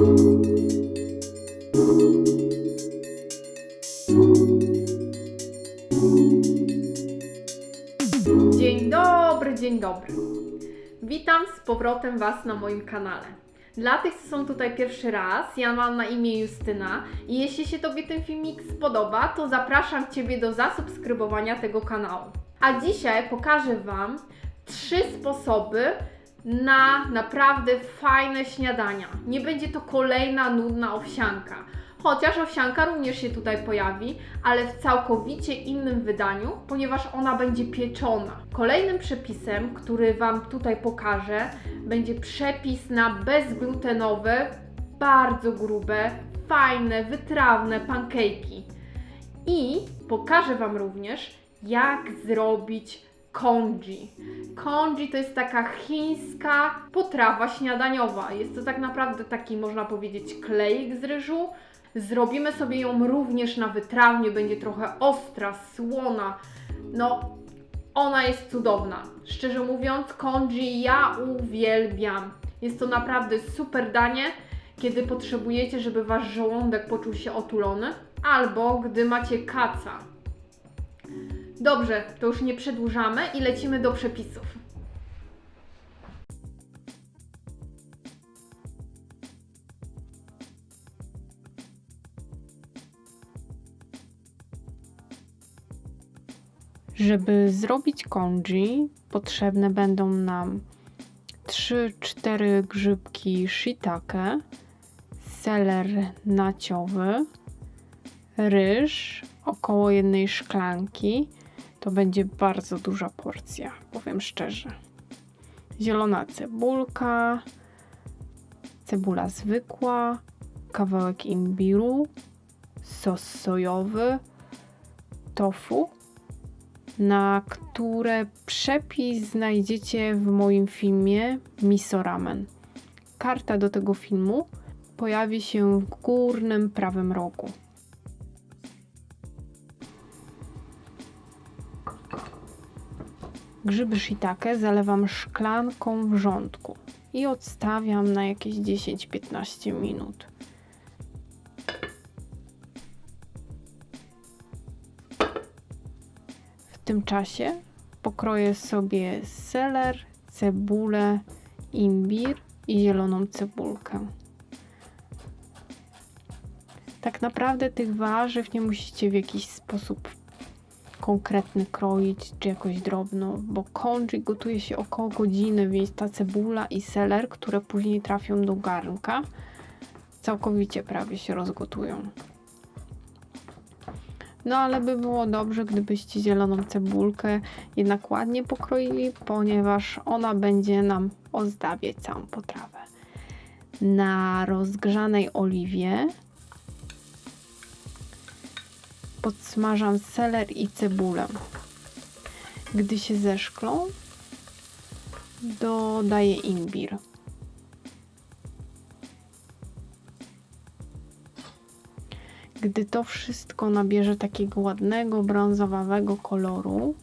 Dzień dobry, dzień dobry. Witam z powrotem Was na moim kanale. Dla tych, co są tutaj pierwszy raz, ja mam na imię Justyna i jeśli się Tobie ten filmik spodoba, to zapraszam Ciebie do zasubskrybowania tego kanału. A dzisiaj pokażę Wam trzy sposoby na naprawdę fajne śniadania. Nie będzie to kolejna nudna owsianka. Chociaż owsianka również się tutaj pojawi, ale w całkowicie innym wydaniu, ponieważ ona będzie pieczona. Kolejnym przepisem, który Wam tutaj pokażę, będzie przepis na bezglutenowe, bardzo grube, fajne, wytrawne pancake'i. I pokażę Wam również, jak zrobić congee. Congee to jest taka chińska potrawa śniadaniowa. Jest to tak naprawdę taki, można powiedzieć, klejek z ryżu. Zrobimy sobie ją również na wytrawnie, będzie trochę ostra, słona. No, ona jest cudowna. Szczerze mówiąc, congee ja uwielbiam. Jest to naprawdę super danie, kiedy potrzebujecie, żeby wasz żołądek poczuł się otulony, albo gdy macie kaca. Dobrze, to już nie przedłużamy i lecimy do przepisów. Żeby zrobić congee, potrzebne będą nam 3-4 grzybki shiitake, seler naciowy, ryż, około jednej szklanki. To będzie bardzo duża porcja, powiem szczerze. Zielona cebulka, cebula zwykła, kawałek imbiru, sos sojowy, tofu na które przepis znajdziecie w moim filmie Miso Ramen. Karta do tego filmu pojawi się w górnym prawym rogu. Grzyby shiitake zalewam szklanką wrzątku i odstawiam na jakieś 10-15 minut. W tym czasie pokroję sobie seler, cebulę, imbir i zieloną cebulkę. Tak naprawdę tych warzyw nie musicie w jakiś sposób konkretny kroić, czy jakoś drobno, bo congee gotuje się około godziny, więc ta cebula i seler, które później trafią do garnka, całkowicie prawie się rozgotują. No ale by było dobrze, gdybyście zieloną cebulkę jednak ładnie pokroili, ponieważ ona będzie nam ozdabiać całą potrawę. Na rozgrzanej oliwie podsmażam seler i cebulę. Gdy się zeszklą, dodaję imbir. Gdy to wszystko nabierze takiego ładnego brązowawego koloru,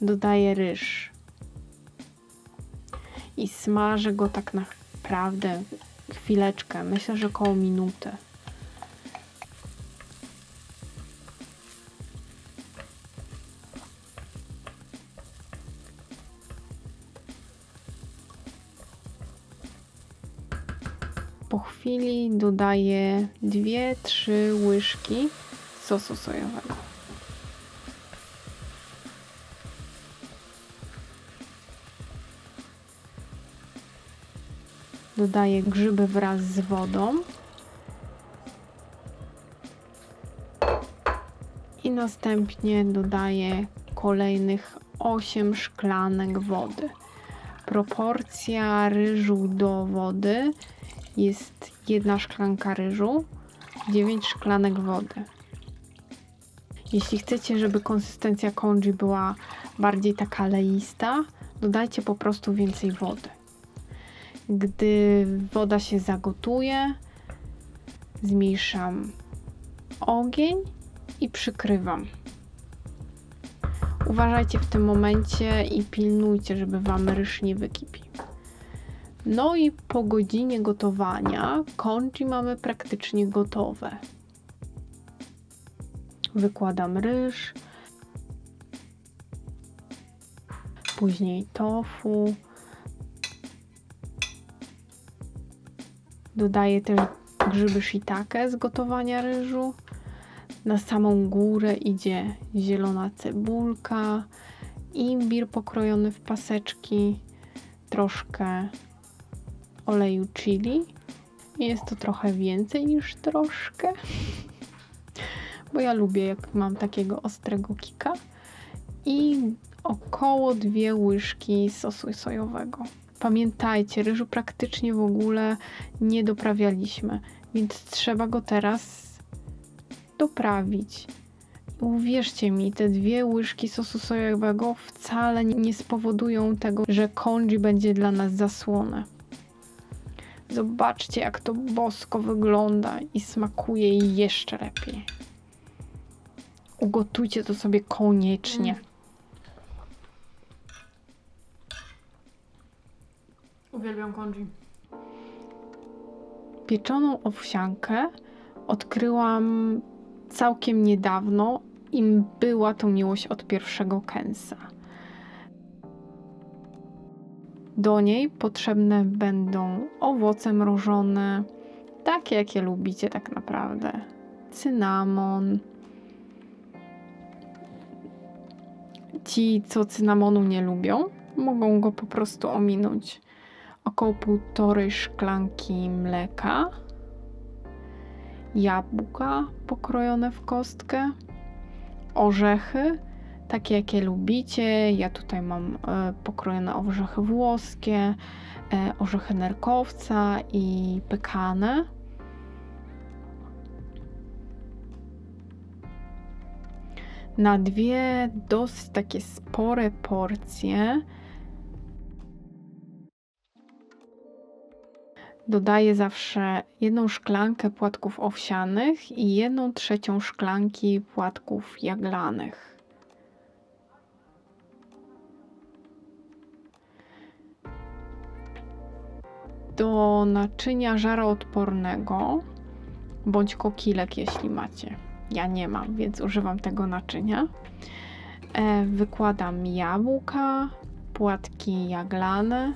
dodaję ryż i smażę go tak naprawdę chwileczkę, myślę, że około minuty. Po chwili dodaję 2-3 łyżki sosu sojowego. Dodaję grzyby wraz z wodą. I następnie dodaję kolejnych 8 szklanek wody. Proporcja ryżu do wody jest jedna szklanka ryżu, 9 szklanek wody. Jeśli chcecie, żeby konsystencja congee była bardziej taka leista, dodajcie po prostu więcej wody. Gdy woda się zagotuje, zmniejszam ogień i przykrywam. Uważajcie w tym momencie i pilnujcie, żeby wam ryż nie wykipił. No i po godzinie gotowania congee mamy praktycznie gotowe. Wykładam ryż, później tofu. Dodaję też grzyby shiitake z gotowania ryżu. Na samą górę idzie zielona cebulka, imbir pokrojony w paseczki, troszkę oleju chili. Jest to trochę więcej niż troszkę, bo ja lubię jak mam takiego ostrego kika. I około dwie łyżki sosu sojowego. Pamiętajcie, ryżu praktycznie w ogóle nie doprawialiśmy, więc trzeba go teraz doprawić. Uwierzcie mi, te dwie łyżki sosu sojowego wcale nie spowodują tego, że congee będzie dla nas zasłone. Zobaczcie, jak to bosko wygląda i smakuje jeszcze lepiej. Ugotujcie to sobie koniecznie. Mm. Uwielbiam congee. Pieczoną owsiankę odkryłam całkiem niedawno i była to miłość od pierwszego kęsa. Do niej potrzebne będą owoce mrożone, takie jakie lubicie tak naprawdę. Cynamon. Ci, co cynamonu nie lubią, mogą go po prostu ominąć około półtorej szklanki mleka, jabłka pokrojone w kostkę, orzechy, takie jakie lubicie. Ja tutaj mam e, pokrojone orzechy włoskie, e, orzechy nerkowca i pekane. Na dwie dosyć takie spore porcje dodaję zawsze jedną szklankę płatków owsianych i jedną trzecią szklanki płatków jaglanych. Do naczynia żaroodpornego bądź kokilek, jeśli macie. Ja nie mam, więc używam tego naczynia. E, wykładam jabłka, płatki jaglane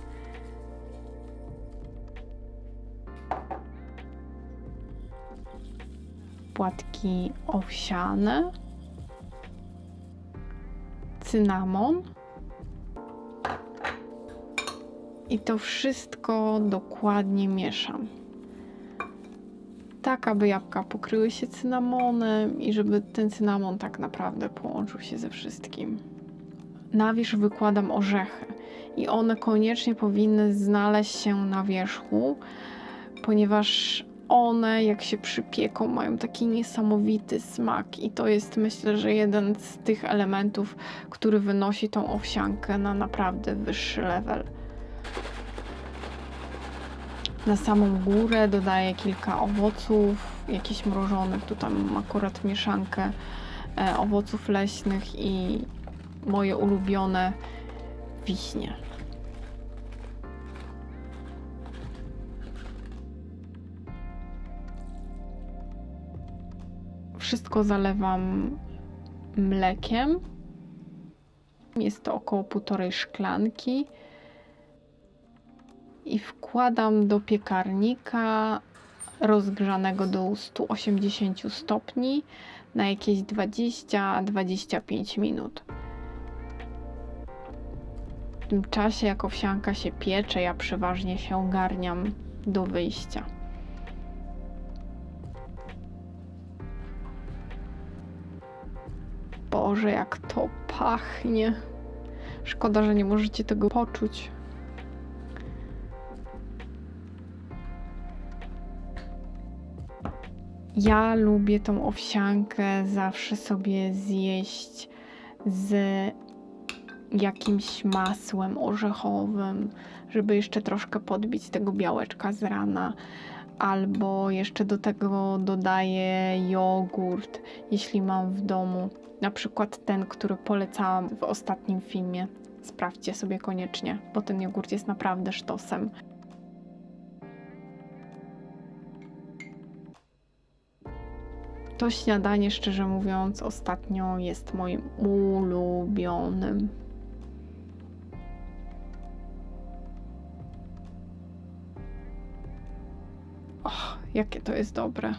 płatki owsiane, cynamon i to wszystko dokładnie mieszam. Tak, aby jabłka pokryły się cynamonem i żeby ten cynamon tak naprawdę połączył się ze wszystkim. Na wierzch wykładam orzechy i one koniecznie powinny znaleźć się na wierzchu, ponieważ one, jak się przypieką, mają taki niesamowity smak, i to jest myślę, że jeden z tych elementów, który wynosi tą owsiankę na naprawdę wyższy level. Na samą górę dodaję kilka owoców, jakichś mrożonych. Tutaj mam akurat mieszankę e, owoców leśnych i moje ulubione wiśnie. Wszystko zalewam mlekiem. Jest to około półtorej szklanki. I wkładam do piekarnika rozgrzanego do 180 stopni na jakieś 20-25 minut. W tym czasie, jak owsianka się piecze, ja przeważnie się ogarniam do wyjścia. Boże, jak to pachnie. Szkoda, że nie możecie tego poczuć. Ja lubię tą owsiankę zawsze sobie zjeść z jakimś masłem orzechowym, żeby jeszcze troszkę podbić tego białeczka z rana albo jeszcze do tego dodaję jogurt, jeśli mam w domu. Na przykład ten, który polecałam w ostatnim filmie. Sprawdźcie sobie koniecznie, bo ten jogurt jest naprawdę sztosem. To śniadanie, szczerze mówiąc, ostatnio jest moim ulubionym. Jakie to jest dobre.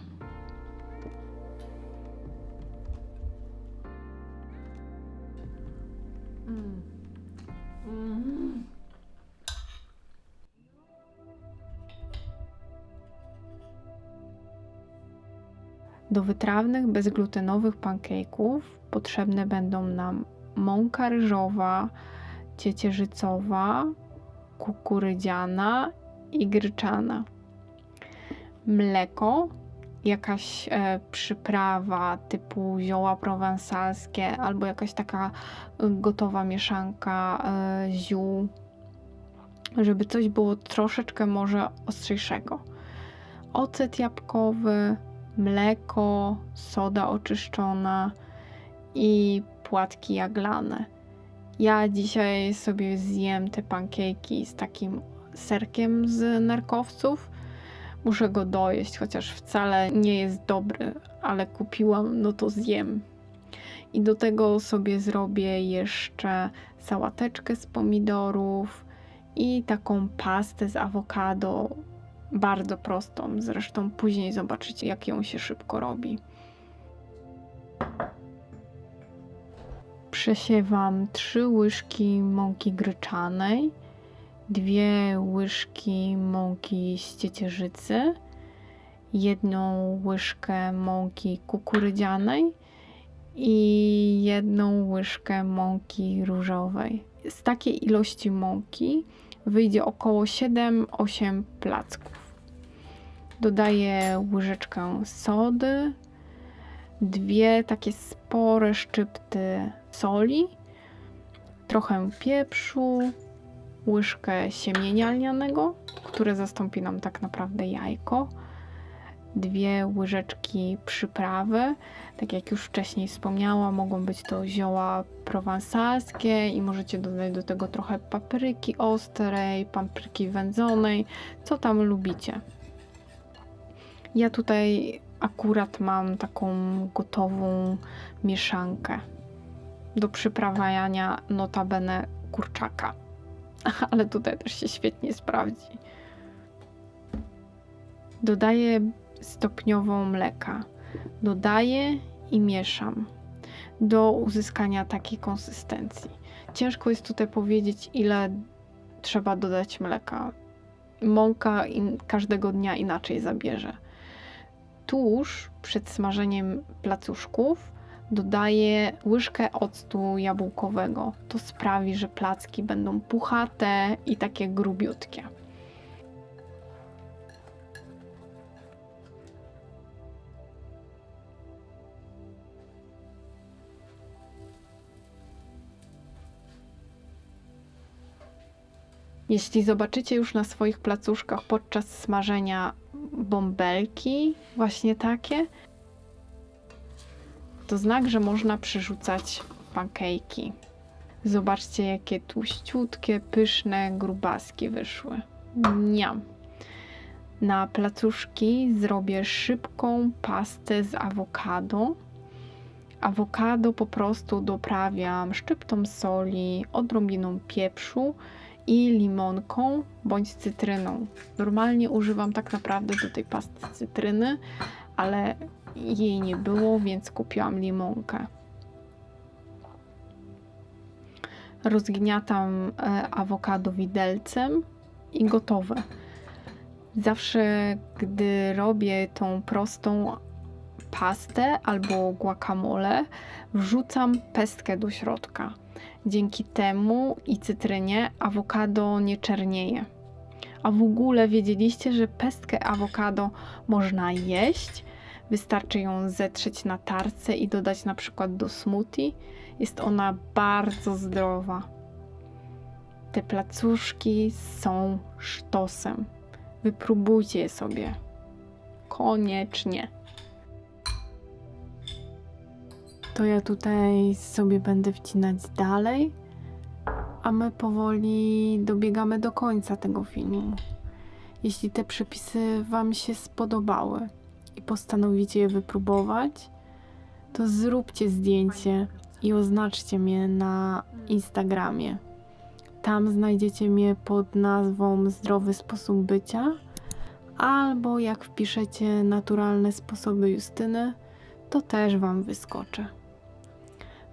Do wytrawnych, bezglutenowych pancake'ów potrzebne będą nam mąka ryżowa, ciecierzycowa, kukurydziana i gryczana. Mleko, jakaś e, przyprawa typu zioła prowansalskie albo jakaś taka gotowa mieszanka e, ziół, żeby coś było troszeczkę może ostrzejszego. Ocet jabłkowy, mleko, soda oczyszczona i płatki jaglane. Ja dzisiaj sobie zjem te pankejki z takim serkiem z nerkowców. Muszę go dojeść, chociaż wcale nie jest dobry, ale kupiłam, no to zjem. I do tego sobie zrobię jeszcze sałateczkę z pomidorów i taką pastę z awokado bardzo prostą. Zresztą później zobaczycie, jak ją się szybko robi. Przesiewam 3 łyżki mąki gryczanej, dwie łyżki mąki z ciecierzycy, jedną łyżkę mąki kukurydzianej i jedną łyżkę mąki różowej. Z takiej ilości mąki wyjdzie około 7-8 placków. Dodaję łyżeczkę sody, dwie takie spore szczypty soli, trochę pieprzu, łyżkę siemienia lnianego, które zastąpi nam tak naprawdę jajko, dwie łyżeczki przyprawy. Tak jak już wcześniej wspomniałam, mogą być to zioła prowansalskie i możecie dodać do tego trochę papryki ostrej, papryki wędzonej, co tam lubicie. Ja tutaj akurat mam taką gotową mieszankę do przyprawiania notabene kurczaka. Ale tutaj też się świetnie sprawdzi. Dodaję stopniowo mleka. Dodaję i mieszam do uzyskania takiej konsystencji. Ciężko jest tutaj powiedzieć, ile trzeba dodać mleka. Mąka in, każdego dnia inaczej zabierze. Tuż przed smażeniem placuszków dodaję łyżkę octu jabłkowego. To sprawi, że placki będą puchate i takie grubiutkie. Jeśli zobaczycie już na swoich placuszkach podczas smażenia bąbelki, właśnie takie, to znak, że można przyrzucać pankejki. Zobaczcie, jakie tłuściutkie, pyszne grubaski wyszły. Niam. Na placuszki zrobię szybką pastę z awokado. Awokado po prostu doprawiam szczyptą soli, odrobiną pieprzu i limonką bądź cytryną. Normalnie używam tak naprawdę do tej pasty cytryny, ale jej nie było, więc kupiłam limonkę. Rozgniatam e, awokado widelcem i gotowe. Zawsze, gdy robię tą prostą pastę albo guacamole, wrzucam pestkę do środka. Dzięki temu i cytrynie awokado nie czernieje. A w ogóle wiedzieliście, że pestkę awokado można jeść? Wystarczy ją zetrzeć na tarce i dodać na przykład do smoothie. Jest ona bardzo zdrowa. Te placuszki są sztosem. Wypróbujcie je sobie. Koniecznie. To ja tutaj sobie będę wcinać dalej, a my powoli dobiegamy do końca tego filmu. Jeśli te przepisy Wam się spodobały i postanowicie je wypróbować, to zróbcie zdjęcie i oznaczcie mnie na Instagramie. Tam znajdziecie mnie pod nazwą Zdrowy Sposób Bycia, albo jak wpiszecie naturalne sposoby Justyny, to też Wam wyskoczę.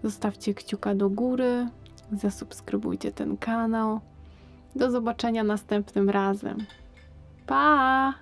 Zostawcie kciuka do góry, zasubskrybujcie ten kanał. Do zobaczenia następnym razem. Pa!